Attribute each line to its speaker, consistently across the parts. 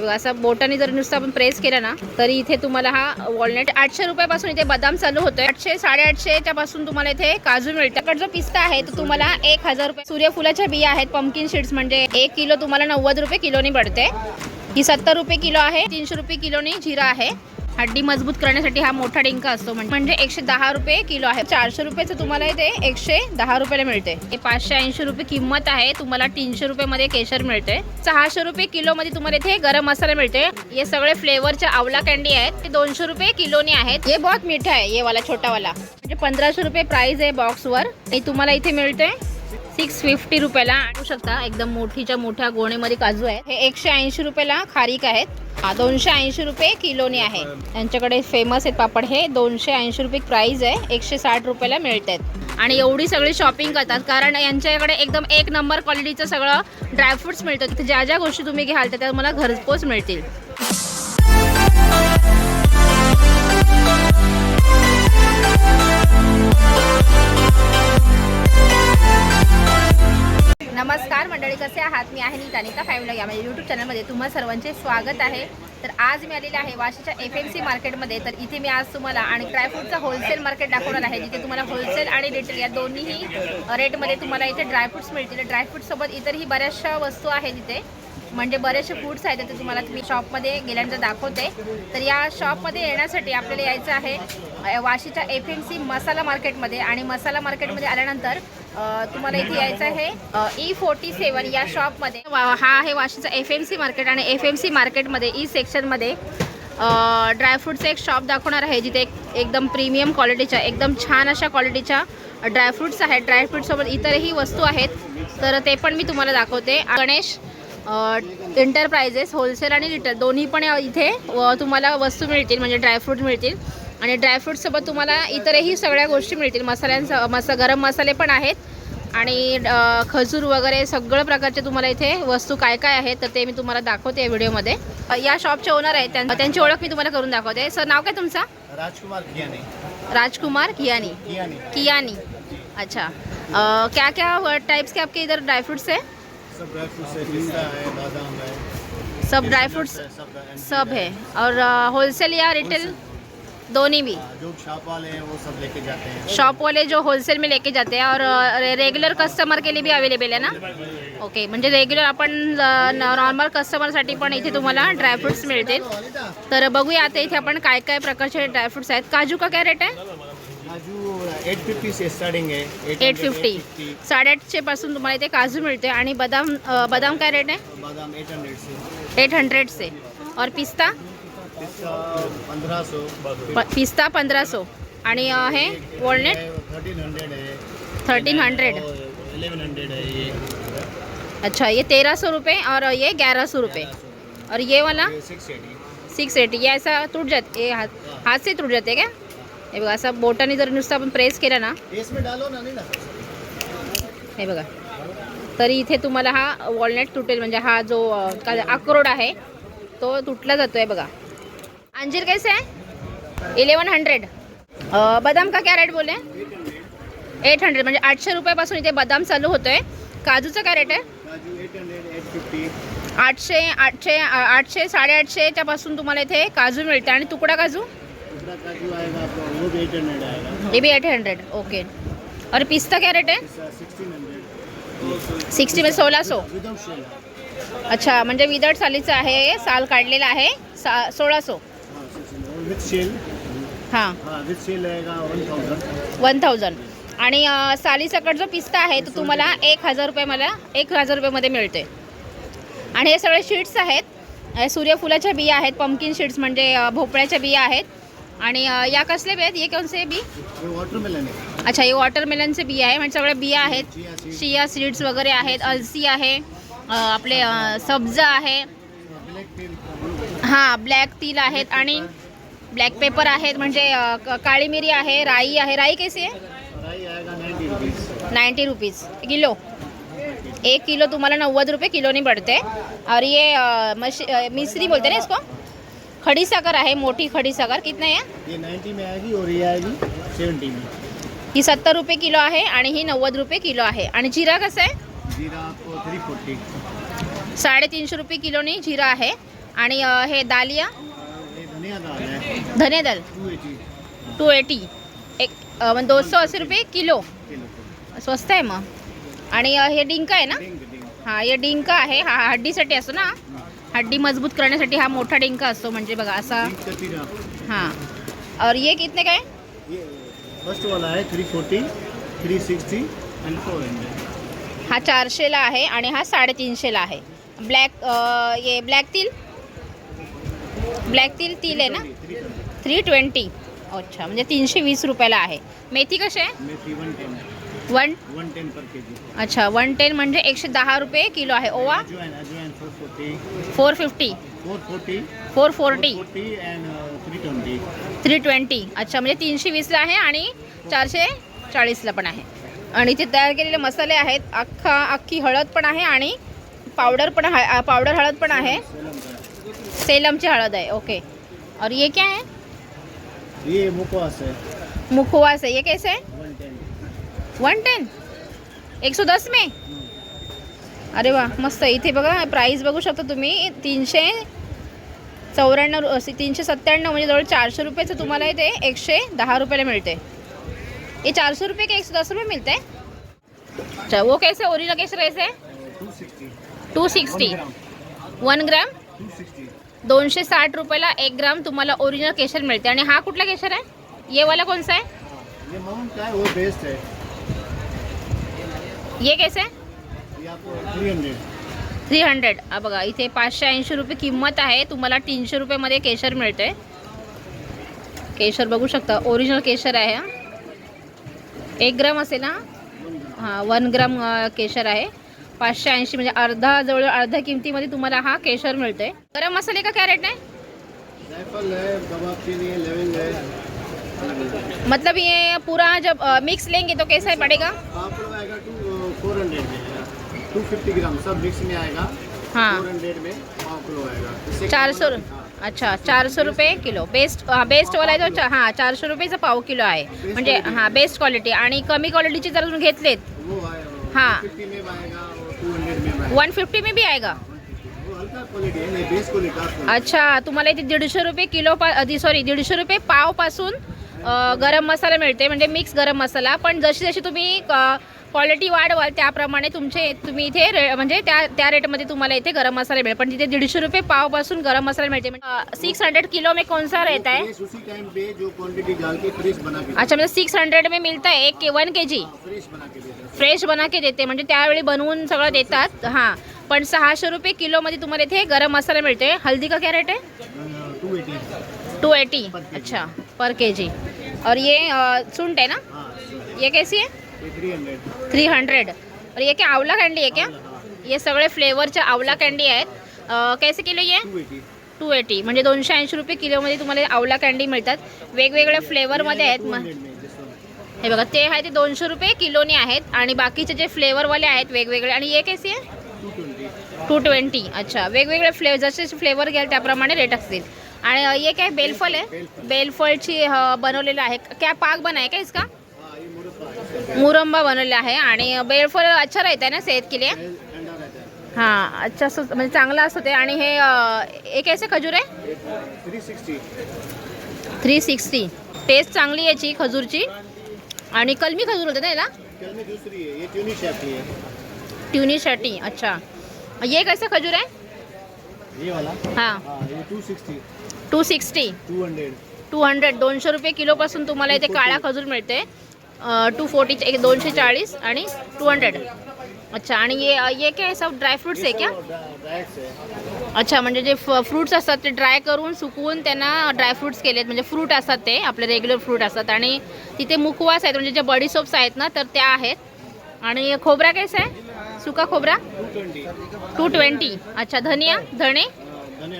Speaker 1: बघा, असं बोटाने जर नुसतं आपण प्रेस केलं ना तरी इथे तुम्हाला हा वॉलनट आठशे रुपयापासून इथे बदाम चालू होतोय. आठशे साडेआठशेच्या पासून तुम्हाला इथे काजू मिळतात. जो पिस्ता आहे तो तुम्हाला एक हजार रुपये सूर्यफुलाच्या बिया आहेत पम्पकिन सीड्स म्हणजे एक किलो तुम्हाला नव्वद रुपये किलोनी पडते. ही सत्तर रुपये किलो आहे तीनशे रुपये किलोनी जिरा आहे. हड्डी मजबूत करण्यासाठी हा मोठा डिंका असतो म्हणजे एकशे दहा रुपये किलो आहे. चारशे रुपयेचं तुम्हाला इथे एकशे दहा रुपयाला मिळते. हे पाचशे ऐंशी रुपये किंमत आहे. तुम्हाला तीनशे रुपयामध्ये केशर मिळते. सहाशे रुपये किलोमध्ये तुम्हाला इथे गरम मसाला मिळते. हे सगळे फ्लेवरचे आवला कॅन्डी आहेत. ते दोनशे रुपये किलोनी आहेत. हे बहुत मीठा आहे ये वाला छोटा वाला म्हणजे पंधराशे रुपये प्राइस आहे बॉक्सवर हे तुम्हाला इथे मिळते. सिक्स फिफ्टी रुपयाला. आणू शकता. एकदम मोठीच्या मोठ्या गोणीमध्ये काजू आहेत. हे एकशे ऐंशी रुपयाला खारीक आहेत. हा दोनशे ऐंशी रुपये किलोनी आहे. त्यांच्याकडे फेमस आहेत पापड. हे दोनशे ऐंशी रुपये प्राईज आहे. एकशे साठ रुपयाला मिळत आहेत आणि एवढी सगळी शॉपिंग करतात. कारण यांच्याकडे एकदम एक नंबर क्वालिटीचं सगळं ड्रायफ्रुट्स मिळतं. तिथे ज्या ज्या गोष्टी तुम्ही घ्याल त्या तुम्हाला घरपोच मिळतील. नमस्कार मंडळी कसे आहात? मी आहे नीता. नीता फॅमिली या माझ्या यूट्यूब चॅनलमध्ये तुम्हा सर्वांचे स्वागत आहे. तर आज मी आलेले आहे वाशीच्या एफ एम सी मार्केटमध्ये तर इथे मी आज तुम्हाला आणि ड्रायफ्रूटचं होलसेल मार्केट दाखवणार आहे जिथे तुम्हाला होलसेल आणि रिटेल या दोन्हीही रेटमध्ये तुम्हाला इथे ड्रायफ्रुट्स मिळतील. ड्रायफ्रूटसोबत इतरही बऱ्याचशा वस्तू आहेत इथे. म्हणजे बरेचसे फूड्स आहेत ते तुम्हाला तुम्ही शॉपमध्ये गेल्यानंतर दाखवते. तर या शॉपमध्ये येण्यासाठी आपल्याला यायचं आहे वाशीच्या एफ एम सी मसाला मार्केटमध्ये आणि मसाला मार्केटमध्ये आल्यानंतर तुम्हाला इथे यायचं आहे ई फोर्टी सेवन या शॉपमध्ये. वा- हा आहे वाशीचा एफ एम सी मार्केट आणि एफ एम सी मार्केटमध्ये ई सेक्शनमध्ये ड्रायफ्रूटचं एक शॉप दाखवणार आहे जिथे एक- एकदम प्रीमियम क्वालिटीच्या एकदम छान अशा क्वालिटीच्या ड्रायफ्रूट्स आहेत. ड्रायफ्रूटसोबत इतरही वस्तू आहेत. तर ते पण मी तुम्हाला दाखवते. गणेश एंटरप्राइजेस होलसेल आणि रिटेल दोन्ही पण इथे व तुम्हाला वस्तू मिळतील म्हणजे ड्रायफ्रूट मिळतील. आणि ड्रायफ्रूटसोबत तुम्हाला इतरही सगळ्या गोष्टी मिळतील. मसाल्यांचा मसा गरम मसाले पण आहेत. आणि खजूर वगैरे सगळं प्रकारचे तुम्हाला इथे वस्तू काय काय आहेत तर ते मी तुम्हाला दाखवते या व्हिडिओमध्ये. या शॉपचे ओनर आहेत त्यां- त्यांची ओळख मी तुम्हाला करून दाखवते. सर नाव काय तुमचा?
Speaker 2: राजकुमार कियानी
Speaker 1: राजकुमार कियानी
Speaker 2: कियानी
Speaker 1: अच्छा. क्या क्या टाइप्स के आपके इधर ड्राई फ्रूट्स है?
Speaker 2: सब ड्राई फ्रूट्स है पिस्ता है बादाम है।
Speaker 1: सब ड्राई फ्रूट्स
Speaker 2: सब
Speaker 1: है और होलसेल या रिटेल दोनों भी?
Speaker 2: हाँ, जो शॉप वाले हैं वो सब लेके जाते हैं।
Speaker 1: शॉप वाले जो होलसेल में लेके जाते हैं और रेगुलर कस्टमर के लिए भी अवेलेबल है ना? ओके म्हणजे रेग्युलर आपण नॉर्मल कस्टमरसाठी पण इथे तुम्हाला ड्रायफ्रुट्स मिळतील. तर बघूया आता इथे आपण काय काय प्रकारचे ड्रायफ्रुट्स आहेत. काजू का काय रेट आहे?
Speaker 2: एट फिफ्टी से स्टार्टिंग है
Speaker 1: एट फिफ्टी. साडेआठशे पासून तुम्हाला इथे काजू मिळते आणि बदाम अ, बदाम काय रेट आहे?
Speaker 2: बादाम एट हंड्रेड से
Speaker 1: एट हंड्रेड से और पिस्ता?
Speaker 2: पिस्ता पंद्रह सौ
Speaker 1: प- पिस्ता पंधरा सौ आणि अ, हे वॉलनेट?
Speaker 2: थर्टीन हंड्रेड है
Speaker 1: थर्टीन हंड्रेड.
Speaker 2: इलेवन हंड्रेड है. ये
Speaker 1: अच्छा ये तेरह सौ रुपये और ये ग्यारह सौ रुपये. और ये वाला?
Speaker 2: Six eighty
Speaker 1: six eighty. ये ऐसा तुट जाते ये हाथ हाथ से टूट जाते क्या? हे बघा असं बोटाने जर नुसतं आपण प्रेस केलं ना
Speaker 2: इसमें डालो ना नहीं ना.
Speaker 1: हे बघा. तरी इथे तुम्हाला हा वॉलनेट तुटेल म्हणजे हा जो काय अक्रोड आहे तो तुटला जातोय बघा. अंजीर कैसे आहे इलेवन हंड्रेड. बदाम का क्या रेट बोले? एट हंड्रेड म्हणजे आठशे रुपयापासून इथे बदाम चालू होतोय. काजूचा काय रेट आहे? आठशे आठशे आठशे साडेआठशेच्या पासून तुम्हाला इथे काजू मिळते आणि तुकडा काजू?
Speaker 2: वो भी एट हंड्रेड आएगा
Speaker 1: ये भी एट हंड्रेड ओके और पिस्ता क्या रेट आहे सिक्स्टी म्हणजे सोळा सो
Speaker 2: विदाउट
Speaker 1: अच्छा म्हणजे विदर्ड सालीचं आहे हे, साल काढलेला आहे सा सोळा सो.
Speaker 2: हाँ
Speaker 1: हां.
Speaker 2: हाँ वन थाउजेंड
Speaker 1: आणि सालीसकट जो पिस्ता आहे तो तुम्हाला एक हजार रुपये मला एक हजार रुपयामध्ये मिळते. आणि हे सगळे शीट्स आहेत सूर्यफुलाच्या बिया आहेत पंपकिन शीट्स म्हणजे भोपळ्याच्या बिया आहेत. आणि या कसले बिया आहेत? ये कोणसे बी?
Speaker 2: वाटरमेलन है
Speaker 1: अच्छा हे वॉटरमेलनचे बिया आहे म्हणजे सगळ्या बिया आहेत. शिया सीड्स वगैरे आहेत अलसी आहे आपले सब्जा आहे. हां ब्लॅक तिल आहेत आणि ब्लॅक पेपर आहेत म्हणजे काळी मिरी आहे राई आहे. राई कैसी आहे?
Speaker 2: Ninety rupees.
Speaker 1: किलो. एक किलो तुम्हाला नव्वद रुपये किलोनी पडते. और ये मश मिश्री बोलते ना इसको? खडी साखर आहे मोठी खडी साखर कितना आहे?
Speaker 2: ये नाइन्टी में आएगी और ये आएगी सेवेंटी में।
Speaker 1: ही सत्तर रुपये किलो आहे आणि ही नव्वद रुपये किलो आहे. आणि जिरा कसं आहे?
Speaker 2: जीरा आपको थ्री फोर्टी।
Speaker 1: साडेतीनशे रुपये किलोनी जिरा आहे. आणि अ, हे दालिया?
Speaker 2: ये धनिया दाल है
Speaker 1: धने दाल.
Speaker 2: Two eighty.
Speaker 1: Two eighty. एक म्हणजे दोनशे अस्सी रुपये किलो.
Speaker 2: किलो
Speaker 1: स्वस्त आहे मग. आणि अ, हे डिंक आहे ना?
Speaker 2: डिंग डिंग
Speaker 1: हा हे डिंक आहे. हा हड्डीसाठी असतो ना? हड्डी मज़बूत करण्यासाठी हा मोठा डिंक असतो म्हणजे बघा असा. हाँ. और ये कितने का है?
Speaker 2: फ़र्स्ट वाला है three forty three sixty and four hundred
Speaker 1: हा चारशेला आहे आणि हा साडेतीनशेला आहे. ब्लॅक अ, ये ब्लॅक तिल? ब्लॅक तिल तिल आहे ना? थ्री ट्वेंटी अच्छा म्हणजे तीनशे वीस रुपयाला आहे. मेथी कशी आहे?
Speaker 2: मेथी one ten
Speaker 1: one
Speaker 2: one ten पर के जी
Speaker 1: अच्छा वन टेन म्हणजे एकशे दहा रुपये किलो आहे. ओवा?
Speaker 2: Four
Speaker 1: four fifty.
Speaker 2: Four forty.
Speaker 1: Four forty.
Speaker 2: Forty and three twenty
Speaker 1: three twenty. अच्छा म्हणजे तीनशे वीसला आहे आणि चारशे चाळीसला पण आहे. आणि ते तयार केलेले मसाले आहेत. अख्खा अख्खी हळद पण आहे आणि पावडर पण हा पावडर हळद पण आहे. सेलमची हळद आहे. ओके. और ये क्या है?
Speaker 2: ये मुखवास है
Speaker 1: मुखवास है ये कैसे? है
Speaker 2: वन टेन.
Speaker 1: One ten. एक सौ दस में? अरे वा मस्त. इथे बघा प्राईस बघू शकता तुम्ही. तीनशे चौऱ्याण्णव रु- तीनशे सत्त्याण्णव म्हणजे जवळ चारशे रुपयाचं तुम्हाला इथे एकशे दहा रुपयाला मिळते. ये चारशे रुपये के एक सौ दस रुपये मिलते हैं अच्छा वो कैसे ओरिजिनल कैसे कैसे
Speaker 2: two sixty
Speaker 1: two sixty one gram दोनशे साठ रुपयाला एक ग्राम तुम्हाला ओरिजिनल केशर मिळते. आणि हा कुठला केशर आहे? ये वाला कोणसा आहे?
Speaker 2: ये है है
Speaker 1: कैसे?
Speaker 2: Three hundred.
Speaker 1: थ्री हंड्रेड हा बघा, इथे पाचशे ऐंशी रुपये किंमत आहे. तुम्हाला तीनशे रुपयेमध्ये केशर मिळते केशर बघू शकता. ओरिजिनल केशर आहे, हा. एक ग्राम असेल ना हाँ, वन ग्राम केशर आहे. पाचशे ऐंशी, म्हणजे अर्धा जवळ अर्ध्या तुम्हाला हा केशर मिळतोय. गरम मसाले का क्या रेट है
Speaker 2: जायफल है कबाब चीनी है लविंग है
Speaker 1: मतलब ये पूरा जब मिक्स लेंगे तो कैसा पड़ेगा?
Speaker 2: पाव किलो आएगा two four hundred two fifty gram सब मिक्स में आएगा।
Speaker 1: हाँ।
Speaker 2: फोर हंड्रेड में पाव किलो आएगा। इससे
Speaker 1: चार सौ अच्छा चारशे रुपये किलो। बेस्ट हां बेस्टवाला आहे तो हां चारशे रुपयेचा पाव किलो आहे। म्हणजे हां बेस्ट क्वालिटी आणि कमी क्वालिटीचे जर तुम्ही घेतलेत
Speaker 2: है.
Speaker 1: वन फिफ्टी में
Speaker 2: है क्वालिटी आपको
Speaker 1: अच्छा तुम्हाला इथे दीडशे रुपये किलो पा सॉरी दीडशे रुपये पावपासून गरम मसाला मिळते म्हणजे मिक्स गरम मसाला. पण जशी जशी तुम्ही क्वालिटी वाढवाल त्याप्रमाणे तुमचे तुम्ही इथे रे म्हणजे त्या त्या रेटमध्ये तुम्हाला इथे गरम मसाला मिळेल. पण तिथे दीडशे रुपये पावपासून गरम मसाला मिळते सिक्स हंड्रेड किलो में कौन सा रहता है?
Speaker 2: के
Speaker 1: अच्छा म्हणजे सिक्स हंड्रेड में मिळता है एक के वन के जी फ्रेश बना के देते म्हणजे त्यावेळी बनवून सगळं देतात हां. पण सहाशे रुपये किलोमध्ये तुम्हाला इथे गरम मसाला मिळते हल्दी का क्या रेट है?
Speaker 2: टू एटी
Speaker 1: टू एटी अच्छा. पर के जी और ये सुंठ है ना?
Speaker 2: हाँ
Speaker 1: ये कैसी है?
Speaker 2: Three hundred.
Speaker 1: और ये क्या आंवला कैंडी है क्या? ये सगळे फ्लेवरच्या आंवला कँडी आहेत। कैसे किलो ये?
Speaker 2: टू एटी
Speaker 1: म्हणजे दोनशे ऐंशी रुपये किलोमध्ये तुम्हाला आंवला कँडी मिळतात. वेगवेगळ्या फ्लेवरमध्ये आहेत. मग. हे बघा ते आहे ते दोनशे रुपये किलोने आहेत. आणि बाकीचे जे फ्लेवरवाले आहेत वेगवेगळे. आणि ये कैसी आहे?
Speaker 2: टू ट्वेंटी
Speaker 1: टू ट्वेंटी अच्छा वेगवेगळे फ्लेवर जसे फ्लेवर घ्याल त्याप्रमाणे रेट असतील. आणि ये काय बेलफल आहे?
Speaker 2: बेलफल.
Speaker 1: बेलफळची अ, बनवलेलं आहे. क्या पाक बना है क्या इसका?
Speaker 2: हाँ है
Speaker 1: मुरंबा बनवलेला आहे आणि बेलफळ अच्छा रहता है ना सेहत के लिए?
Speaker 2: है
Speaker 1: हां अच्छा असं म्हणजे चांगलं असतं ते. आणि हे हे कैसे खजूर आहे?
Speaker 2: Three sixty.
Speaker 1: Three sixty taste चांगली याची खजूरची. आणि कलमी खजूर होते ना याला?
Speaker 2: कल में दूसरी है ये ट्यूनी शेप की है
Speaker 1: ट्युनीसाठी अच्छा. ये कैसे खजूर आहे? हां.
Speaker 2: हाँ two sixty
Speaker 1: two sixty.
Speaker 2: Two hundred.
Speaker 1: Two hundred. दोनशे रुपये किलोपासून तुम्हाला इथे काळा खजूर मिळते. टू फोर्टी एक दोनशे चाळीस आणि टू हंड्रेड. अच्छा आणि ये ये क्या सब ड्राय फ्रूट्स आहे क्या? अच्छा म्हणजे जे फ्रूट्स असतात ते ड्राय करून सुकवून त्यांना ड्राय फ्रूट्स केलेत. म्हणजे फ्रूट असतात ते आपले रेग्युलर फ्रूट असतात. आणि तिथे मुखवास आहेत म्हणजे जे बडी सोप्स आहेत ना तर त्या आहेत. आणि खोबरा कैसा आहे सुका खोबरा?
Speaker 2: Two twenty.
Speaker 1: अच्छा धनिया? धणे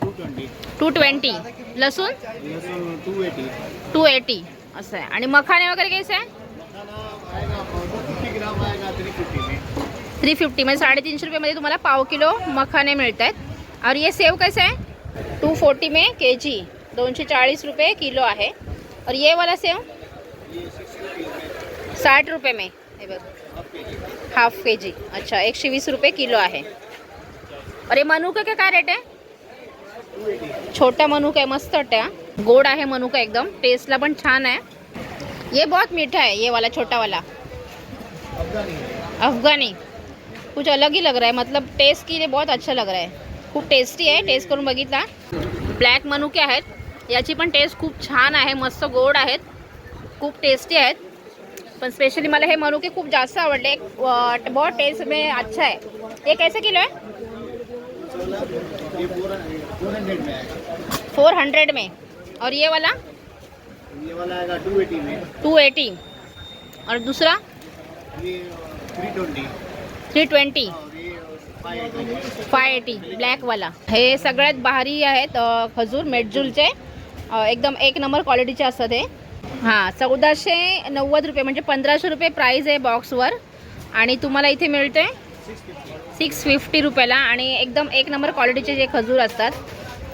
Speaker 2: टू ट्वेंटी.
Speaker 1: टू ट्वेंटी लसूण?
Speaker 2: टू एटी
Speaker 1: टू एटी असं आहे. आणि मखाने वगैरे कैसे आहे?
Speaker 2: थ्री फिफ्टी
Speaker 1: म्हणजे साडेतीनशे रुपयेमध्ये तुम्हाला पाव किलो मखाने मिळत आहेत और ये सेव कसं आहे? टू फोर्टी मे के जी दोनशे चाळीस रुपये किलो आहे. और ये वाला सेव? साठ रुपये में. हे बघ. हाफ के जी अच्छा एकशे वीस रुपये किलो आहे. अरे मनुका का काय रेट आहे? छोटा मनुका आहे मस्त हा. गोड आहे मनुका एकदम. टेस्टला पण छान ये बहुत मीठा है ये वाला छोटा वाला.
Speaker 2: अफगानी
Speaker 1: कुछ अलग ही लग रहा है. मतलब टेस्ट के लिए बहुत अच्छा लग रहा है. खूप टेस्टी आहे टेस्ट करून बघितला. ब्लॅक मनुके आहेत. याची पण टेस्ट खूप छान आहे मस्त गोड आहेत. खूप टेस्टी पण स्पेशली हे मनुके खूप जास्त आवडले. अ, बहुत टेस्ट में अच्छा है ये कैसे किलो है
Speaker 2: हंड्रेड में आएगा।
Speaker 1: फोर हंड्रेड में। और ये वाला?
Speaker 2: ये वाला आएगा टू एटी में।
Speaker 1: टू एटी और दूसरा?
Speaker 2: ये three twenty
Speaker 1: three twenty
Speaker 2: eighty
Speaker 1: five eighty ब्लॅकवाला हे सगळ्यात भारी आहेत खजूर मेटजूलचे अ, एकदम एक नंबर क्वालिटीचे असतात हे. हां चौदाशे नव्वद रुपये म्हणजे पंधराशे रुपये प्राईज आहे बॉक्सवर आणि तुम्हाला इथे मिळते सिक्स फिफ्टी रुपयाला. आणि एकदम एक नंबर क्वालिटीचे जे खजूर असतात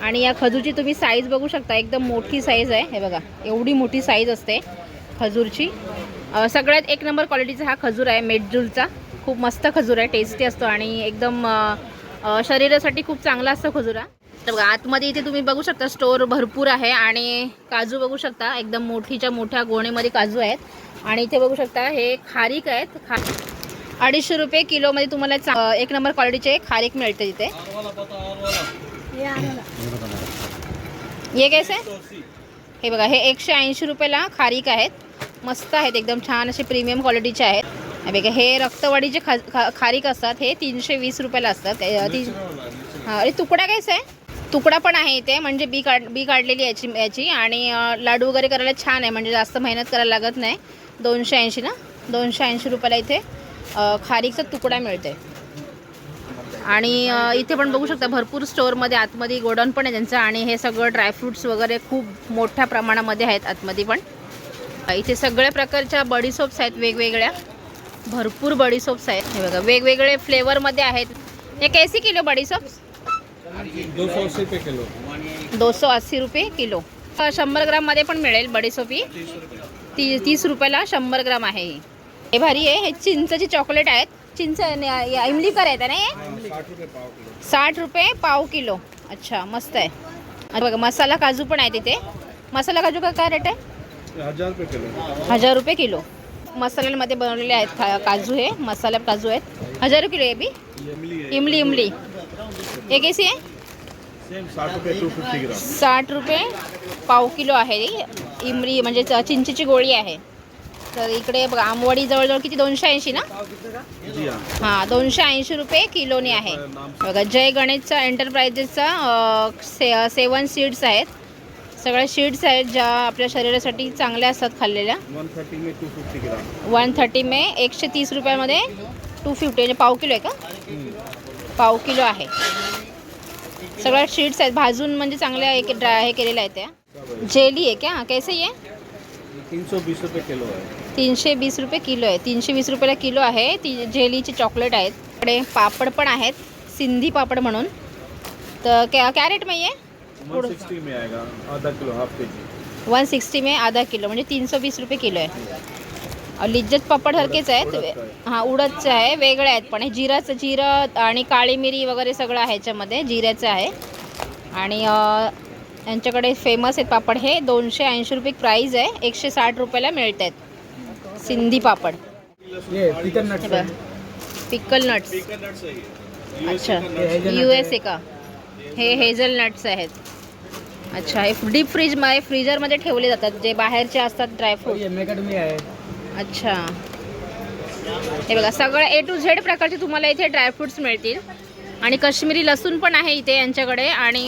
Speaker 1: आणि या खजूरची तुम्ही साईज बघू शकता एकदम मोठी साईज आहे. हे बघा एवढी मोठी साईज असते खजूरची. सगळ्यात एक नंबर क्वालिटीचा हा खजूर आहे मेटजूलचा खूप मस्त खजूर आहे टेस्टी असतो आणि एकदम शरीरासाठी खूप चांगला असतो खजूर तर बघा आतमध्ये इथे तुम्ही बघू शकता स्टोर भरपूर आहे आणि काजू बघू शकता एकदम मोठीच्या मोठ्या गोणीमध्ये काजू आहेत. आणि इथे बघू शकता हे खारीक आहेत. खा अडीचशे रुपये किलोमध्ये तुम्हाला चा- एक नंबर क्वालिटीचे खारीक मिळते तिथे ये कैसे? हे बघा हे एकशे ऐंशी रुपयाला खारीक आहेत. मस्त आहेत एकदम छान असे प्रीमियम क्वालिटीचे आहेत. हे बघा हे रक्तवाढीचे खा खा- खारीक असतात हे तीनशे वीस रुपयाला असतात. तीन ती हां अरे तुकडा कायच आहे तुकडा पण आहे इथे म्हणजे बी काढ बी काढलेली याची याची. आणि लाडू वगैरे करायला छान आहे म्हणजे जास्त मेहनत करायला लागत नाही. दोनशे ऐंशी ना? दोनशे ऐंशी रुपयाला इथे खारीकचा तुकडा मिळते आणि इथे पण बघू शकता भरपूर स्टोअरमध्ये आतमध्ये गोडाऊन पण आहे त्यांचं आणि हे सगळं ड्रायफ्रुट्स वगैरे खूप मोठ्या प्रमाणामध्ये आहेत आतमध्ये पण. इथे सगळ्या प्रकारच्या बडी सोप्स आहेत वेगवेगळ्या. भरपूर बडी सोप्स आहेत. हे बघा वेगवेगळे फ्लेवरमध्ये आहेत. हे कैसी किलो बडी सोप्स?
Speaker 3: किलो
Speaker 1: दोनशे अस्सी रुपये किलो. शंभर ग्राममध्ये पण मिळेल बडीसोपी ती तीस रुपयाला शंभर ग्राम आहे हे भारी आहे. हे चिंचची चॉकलेट आहेत. चिंच इमलीकर आहेत ना हे?
Speaker 3: साठ रुपये पाव किलो.
Speaker 1: साठ रुपये पाव किलो. अच्छा मस्त आहे. आणि बघा मसाला काजू पण आहे तिथे मसाला काजू का काय रेट आहे?
Speaker 3: हजार रुपये किलो.
Speaker 1: हजार रुपये किलो. मसाल्यामध्ये बनवलेले आहेत काजू हे मसाला काजू आहेत. हजार किलो आहे बी?
Speaker 3: इमली
Speaker 1: इमली इमली. हे कैसी आहे?
Speaker 3: साठ रुपये
Speaker 1: पाव किलो आहे. इमरी म्हणजे चिंचेची गोळी आहे. तर इकडे बघा आंबवडी जवळजवळ किती? दोनशे ऐंशी ना?
Speaker 3: हाँ.
Speaker 1: दोनशे ऐंशी रुपये किलोनी आहे. बघा जय गणेशचा एंटरप्राइजेसचा से सेवन सीड्स आहेत. सगळ्या सीड्स आहेत ज्या आपल्या शरीरासाठी चांगल्या असतात खाल्लेल्या.
Speaker 3: वन थर्टी में
Speaker 1: एकशे तीस रुपयामध्ये टू फिफ्टी म्हणजे पाव किलो आहे का? पाव किलो आहे. सगळ्या शीट्स आहेत. भाजून म्हणजे चांगल्या एक ड्राय हे केलेल्या आहेत त्या. जेली आहे क्या? कैसे ये?
Speaker 3: तीन सौ बीस रुपये किलो है
Speaker 1: तीनशे वीस रुपये किलो आहे. तीनशे वीस रुपयाला किलो आहे. ती जेलीची चॉकलेट आहेत. इकडे पापड पण आहेत. सिंधी पापड म्हणून. तर क्या क्या रेट में ये
Speaker 3: वन सिक्सटी में आएगा. आधा kilo half K G
Speaker 1: one sixty में आधा किलो म्हणजे तीनशे वीस रुपये किलो आहे. लिज्जत पापड सारखेच आहेत. हां उडदचं आहे. वेगळे आहेत पण. हे जिराचं जिरं आणि काळी मिरी वगैरे सगळं आहे ह्याच्यामध्ये जिऱ्याचं आहे. आणि यांच्याकडे फेमस आहेत पापड. हे दोनशे ऐंशी रुपये प्राईज आहे. एकशे साठ रुपयाला मिळत आहेत सिंधी पापड. पिकल नट्स अच्छा. यू एस ए का? हे हेझल नट्स आहेत. अच्छा हे डीप फ्रीजमध्ये फ्रीजरमध्ये ठेवले जातात जे बाहेरचे असतात ड्रायफ्रूट
Speaker 4: आहे.
Speaker 1: अच्छा. हे बघा सगळं ए टू झेड प्रकारचे तुम्हाला इथे ड्रायफ्रुट्स मिळतील. आणि काश्मीरी लसूण पण आहे इथे यांच्याकडे. आणि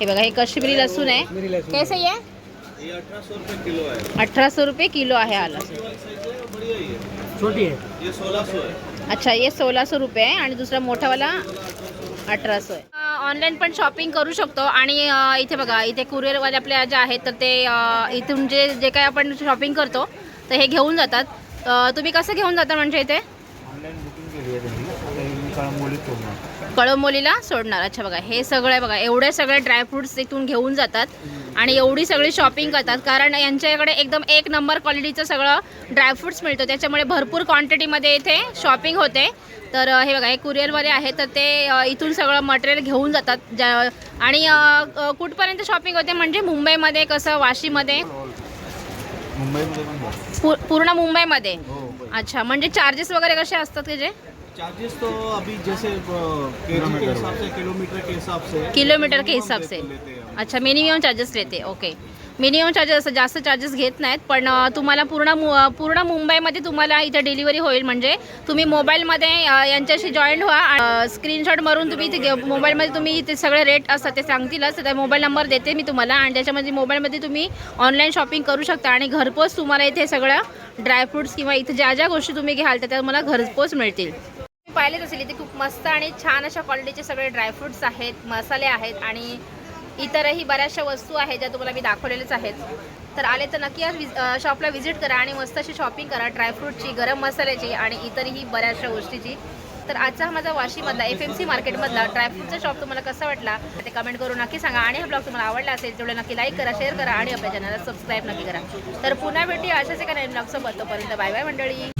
Speaker 1: हे बघा. हे काश्मीरी लसूण आहे. कैसे ये?
Speaker 3: अठारह सौ रुपये किलो है
Speaker 1: अठराशे रुपये किलो आहे है
Speaker 4: छोटी है
Speaker 3: ये सोलह सौ है
Speaker 1: अच्छा ये सोळाशे रुपये आहे आणि दुसरा मोठावाला अठराशे आहे. ऑनलाईन पण शॉपिंग करू शकतो आणि इथे बघा इथे कुरिअरवाले आपल्या ज्या आहेत तर ते इथून जे जे काही आपण शॉपिंग करतो तर हे घेऊन जातात. तुम्ही कसं घेऊन जाता म्हणजे इथे?
Speaker 4: आहे
Speaker 1: कळंबोलीला सोडणार. अच्छा बघा हे सगळे बघा. एवढे सगळे ड्रायफ्रुट्स इथून घेऊन जातात आणि एवढी सगळी शॉपिंग करतात कारण यांच्याकडे एकदम एक नंबर क्वालिटीचं सगळं ड्रायफ्रुट्स मिळतं. त्याच्यामुळे भरपूर क्वांटिटीमध्ये इथे शॉपिंग होते. तर हे बघा हे कुरिअरवाले आहे तर ते इथून सगळं मटेरियल घेऊन जातात. ज्या आणि कुठपर्यंत शॉपिंग होते म्हणजे मुंबईमध्ये कसं वाशीमध्ये? पूर्ण मुंबईमध्ये.
Speaker 3: हो
Speaker 1: अच्छा म्हणजे चार्जेस वगैरे कसे असतात त्याचे
Speaker 2: चार्जेस तो अभी जैसे केजी के हिसाब से किलोमीटर के हिसाब से।
Speaker 1: किलोमीटर के हिसाब से।
Speaker 2: हैं।
Speaker 1: अच्छा मिनिमम चार्जेस लेते ओके मिनिमम चार्जेस असं जास्त चार्जेस घेत नाहीत पण तुम्हाला पूर्ण पूर्ण मुंबईमध्ये तुम्हाला इथे डिलिव्हरी होईल. म्हणजे तुम्ही मोबाईलमध्ये यांच्याशी जॉईन व्हा स्क्रीनशॉट मारून तुम्ही इथे घे- मोबाईलमध्ये तुम्ही ते सगळे रेट असतात ते सांगतीलच तर मोबाईल नंबर देते मी तुम्हाला. आणि त्याच्यामध्ये मोबाईलमध्ये तुम्ही ऑनलाईन शॉपिंग करू शकता आणि घरपोच तुम्हाला इथे सगळं ड्रायफ्रुट्स किंवा इथे ज्या ज्या गोष्टी तुम्ही घ्याल त्या तुम्हाला घरपोच मिळतील. पाहिलेच असेल इथे खूप मस्त आणि छान अशा क्वालिटीचे सगळे ड्रायफ्रुट्स आहेत मसाले आहेत आणि इतरही बऱ्याचशा वस्तू आहेत ज्या तुम्हाला मी दाखवलेल्याच आहेत. तर आले तर नक्की या शॉपला व्हिजिट करा आणि मस्त अशी शॉपिंग करा ड्रायफ्रूटची गरम मसाल्याची आणि इतरही बऱ्याचशा गोष्टीची. तर आजचा हा माझा वाशीमधला एफ एम सी मार्केटमधला ड्रायफ्रूटचा शॉप तुम्हाला कसा वाटला ते कमेंट करून नक्की सांगा. आणि हा ब्लॉग तुम्हाला आवडला असेल तेवढं नक्की लाईक करा शेअर करा आणि आपल्या चॅनलला सबस्क्राईब नक्की करा. तर पुन्हा भेटी अशाच एका नवीन ब्लॉगसोबत तोपर्यंत बाय बाय मंडळी.